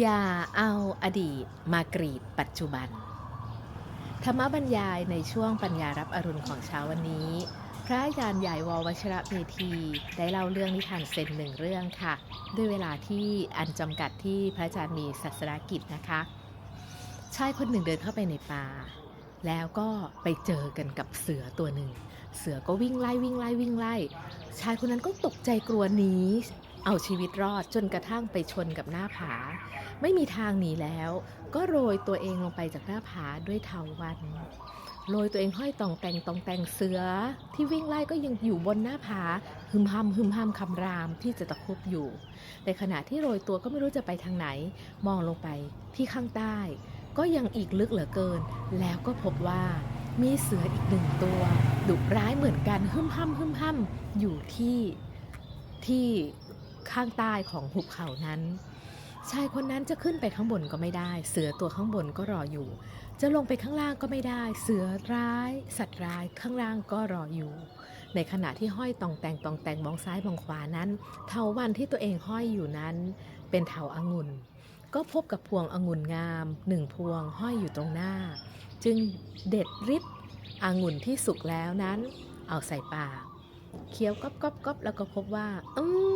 อย่าเอาอดีตมากรีดปัจจุบัน ธรรมบรรยายในช่วงปัญญารับอรุณของเช้าวันนี้ พระอาจารย์ใหญ่ววชระเมธีได้เล่าเรื่องนิทานเซนหนึ่งเรื่องค่ะ ด้วยเวลาที่อันจำกัดที่พระอาจารย์มีศาสนกิจนะคะ ชายคนหนึ่งเดินเข้าไปในป่า แล้วก็ไปเจอกันกับเสือตัวหนึ่ง เสือก็วิ่งไล่วิ่งไล่วิ่งไล่ ชายคนนั้นก็ตกใจกลัวหนี เอาชีวิตรอดจนกระทั่งไปชนกับหน้าผา ไม่มีทางหนีแล้ว ก็โรยตัวเองลงไปจากหน้าผาด้วยเทาวันโรยตัวเองห้อยตองแต่งตองแต่งเสือ ที่วิ่งไล่ก็ยังอยู่บนหน้าผาฮึมฮัมฮึมฮัมคำรามที่จะตะคุบอยู่ในขณะที่โรยตัวก็ไม่รู้จะไปทางไหน มองลงไปที่ข้างใต้ ก็ยังอีกลึกเหลือเกิน แล้วก็พบว่ามีเสืออีกหนึ่งตัวดุร้ายเหมือนกันฮึมฮัมฮึมฮัมอยู่ที่ที่ ข้างใต้ของหุบเขานั้น ชายคนนั้นจะขึ้นไปข้างบนก็ไม่ได้ เสือตัวข้างบนก็รออยู่ จะลงไปข้างล่างก็ไม่ได้ เสือร้าย สัตว์ร้ายข้างล่างก็รออยู่ ในขณะที่ห้อยตองแต่งตองแต่งมองซ้ายมองขวานั้น เถาวันที่ตัวเองห้อยอยู่นั้น เป็นเถาอางุ่นก็พบกับพวงองุ่นงามหนึ่งพวงห้อยอยู่ตรงหน้า จึงเด็ดริบองุ่นที่สุกแล้วนั้น เอาใส่ปากเคี้ยวก๊อบก๊อบก๊อบแล้วก็พบว่า อืม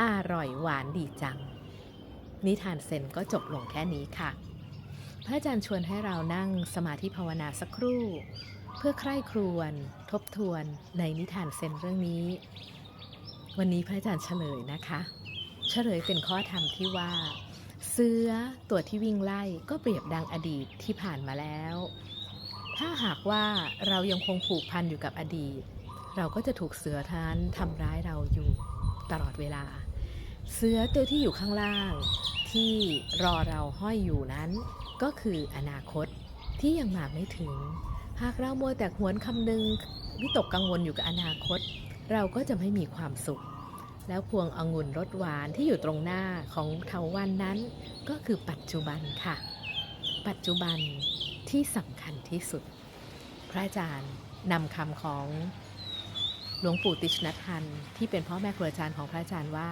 อร่อยหวานดีจัง นิทานเซนก็จบลงแค่นี้ค่ะ พระอาจารย์ชวนให้เรานั่งสมาธิภาวนาสักครู่ เพื่อใคร่ครวญทบทวนในนิทานเซนเรื่องนี้ วันนี้พระอาจารย์เฉลยนะคะ เฉลยเป็นข้อธรรมที่ว่า เสือตัวที่วิ่งไล่ก็เปรียบดังอดีตที่ผ่านมาแล้ว ถ้าหากว่าเรายังคงผูกพันอยู่กับอดีต เราก็จะถูกเสือทานทำร้ายเราอยู่ ตลอดเวลา เสือตัวที่อยู่ข้างล่าง ที่รอเราห้อยอยู่นั้น ก็คืออนาคตที่ยังมาไม่ถึง หากเรามัวแต่หวนคำนึงวิตกกังวลอยู่กับอนาคต เราก็จะไม่มีความสุข แล้วพวงองุ่นรสหวานที่อยู่ตรงหน้าของเทาวันนั้น ก็คือปัจจุบันค่ะ ปัจจุบันที่สำคัญที่สุด พระอาจารย์นำคำของ หลวงปู่ติชนัทันที่เป็นพ่อแม่ครูอาจารย์ของพระอาจารย์ว่า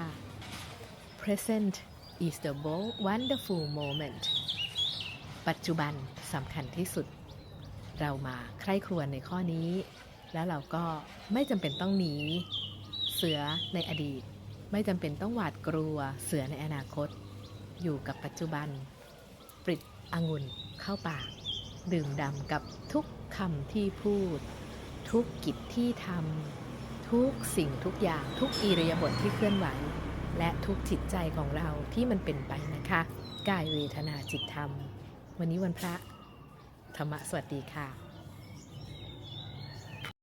present is the most wonderful moment ปัจจุบันสำคัญที่สุด เรามาใคร่ครวญในข้อนี้ แล้วเราก็ไม่จำเป็นต้องหนี เสือในอดีต ไม่จำเป็นต้องหวาดกลัวเสือในอนาคต อยู่กับปัจจุบัน ปริดองุ่นเข้าปาก ดื่มด่ำกับทุกคำที่พูด ทุกกิจที่ทำ ทุกสิ่งทุกอย่างทุกอิริยาบถที่เคลื่อนไหว และทุกจิตใจของเราที่มันเป็นไปนะคะกายเวทนาจิตธรรม วันนี้วันพระธรรมะสวัสดีค่ะ